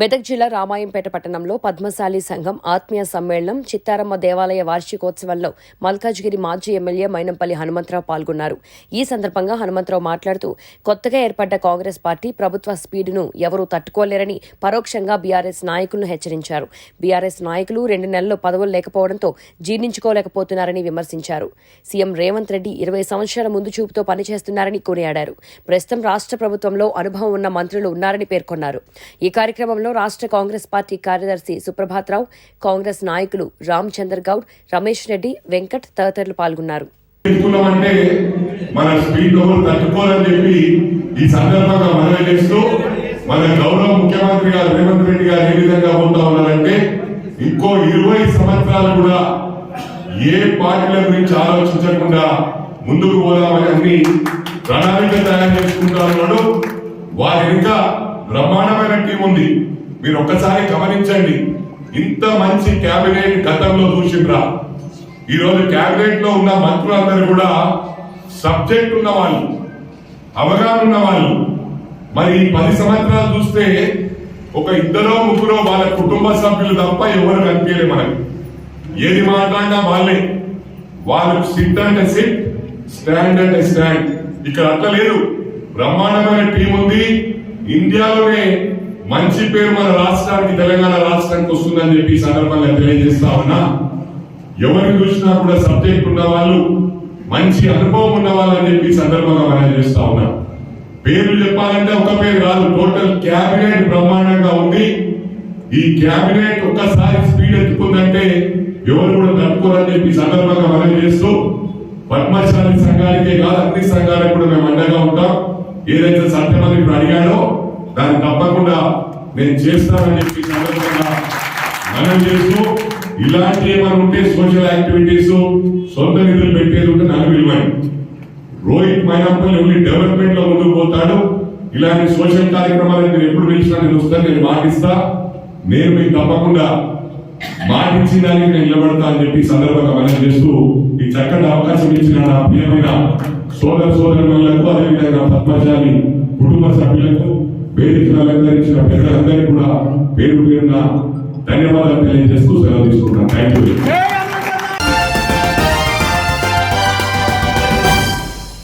మెదక్ జిల్లా రామాయంపేట పట్టణంలో పద్మశాలి సంఘం ఆత్మీయ సమ్మేళనం చిత్తారమ్మ దేవాలయ వార్షికోత్సవంలో మల్కాజ్గిరి మాజీ ఎమ్మెల్యే మైనంపల్లి హనుమంతరావు పాల్గొన్నారు. ఈ సందర్భంగా హనుమంతరావు మాట్లాడుతూ కొత్తగా ఏర్పడ్డ కాంగ్రెస్ పార్టీ ప్రభుత్వ స్పీడును ఎవరూ తట్టుకోలేరని పరోక్షంగా బీఆర్ఎస్ నాయకులను హెచ్చరించారు. బీఆర్ఎస్ నాయకులు రెండు నెలల్లో పదవులు లేకపోవడంతో జీర్ణించుకోలేకపోతున్నారని విమర్శించారు. సీఎం రేవంత్ రెడ్డి ఇరవై సంవత్సరాల ముందు చూపుతో పనిచేస్తున్నారని కొనియాడారు. ప్రస్తుతం రాష్ట్ర ప్రభుత్వంలో అనుభవం ఉన్న మంత్రులు ఉన్నారని పేర్కొన్నారు. ఈ కార్యక్రమంలో రాష్ట్ర కాంగ్రెస్ పార్టీ కార్యదర్శి సుప్రభాత్రావు కాంగ్రెస్ నాయకులు రామచందర్ గౌడ్ రమేష్ రెడ్డి వెంకట్ తదితరులు పాల్గొన్నారు. మన స్పీడ్ చెప్పి ఈ సందర్భంగా మనవి చేస్తూ మన గౌరవ ముఖ్యమంత్రి గారు రేవంత్ రెడ్డి గారు ఏ విధంగా పోతా ఉన్నారంటే ఇంకో ఇరవై సంవత్సరాలు కూడా ఏ పార్టీల గురించి ఆలోచించకుండా ముందుకు పోదామని అన్ని ప్రణాళిక తయారు చేసుకుంటా ఉన్నాడు. వారి ఇంకా బ్రహ్మాండమైన టీం ఉంది. మీరు ఒక్కసారి గమనించండి. ఇంత మంచి కేబినెట్ గతంలో చూసిండ్రా. ఈరోజు రోజు కేబినెట్లో ఉన్న మంత్రులందరూ కూడా సబ్జెక్ట్ ఉన్న వాళ్ళు అవగాహన ఉన్న వాళ్ళు మరి పది సంవత్సరాలు చూస్తే ఒక ఇద్దరో ముగ్గురో వాళ్ళ కుటుంబ సభ్యులు తప్ప ఎవరు కనిపించలే మనకి. ఏది మాట్లాడినా వాళ్ళే. వాళ్ళు సిట్ అంటే సిట్ స్టాండ్ అంటే స్టాండ్ ఇక్కడ అట్లా లేదు. బ్రహ్మాండమైన టీం ఉంది. ఇండియాలోనే మంచి పేరు మన రాష్ట్రానికి తెలంగాణ రాష్ట్రానికి వస్తుందని చెప్పి సందర్భంగా తెలియజేస్తా ఉన్నా. ఎవరు చూసినా కూడా సబ్జెక్ట్ ఉన్న వాళ్ళు మంచి అనుభవం ఉన్న వాళ్ళు అని చెప్పి సందర్భంగా మనం చేస్తా ఉన్నా. పేర్లు చెప్పాలంటే ఒక పేరు కాదు టోటల్ క్యాబినెట్ బ్రహ్మాండంగా ఉంది. ఈ క్యాబినెట్ ఒక్కసారి స్పీడ్ ఎత్తుకుందంటే ఎవరు కూడా తట్టుకోరని చెప్పి సందర్భంగా మనం చేస్తూ పద్మశాలి సంఘానికే కాదు అన్ని సంఘాలకు కూడా మేము అండగా ఉంటాం. ఏదైతే సత్యమంది ఇప్పుడు అడిగాడో దాన్ని తప్పకుండా నేను చేస్తానని చెప్పి సందర్భంగా మనం చేస్తూ ఇలాంటి ఏమైనా ఉంటే సోషల్ యాక్టివిటీస్ సొంత నిధులు పెట్టేది ఉంటే నన్ను పిలవండి. రోహిత్ మైనాపల్లి ఓన్లీ డెవలప్మెంట్లో ముందుకు పోతాడు. ఇలాంటి సోషల్ కార్యక్రమాలకు నేను ఎప్పుడు పిలిచినా నేను వస్తాను నేను మాటిస్తా. నేను మీకు తప్పకుండా మాటించిన దానికి నేను నిలబడతా అని చెప్పి సందర్భంగా మనం చేస్తూ ఈ చక్కటి అవకాశం ఇచ్చిన నా ప్రియమైన సోదర సోదరులకు అదేవిధంగా పద్మశాలి కుటుంబ సభ్యులకు వేదికను అలంకరించిన పెద్దలందరికీ కూడా పేరు పేరున ధన్యవాదాలు తెలియజేస్తూ సెలవు తీసుకుంటాను థ్యాంక్ యూ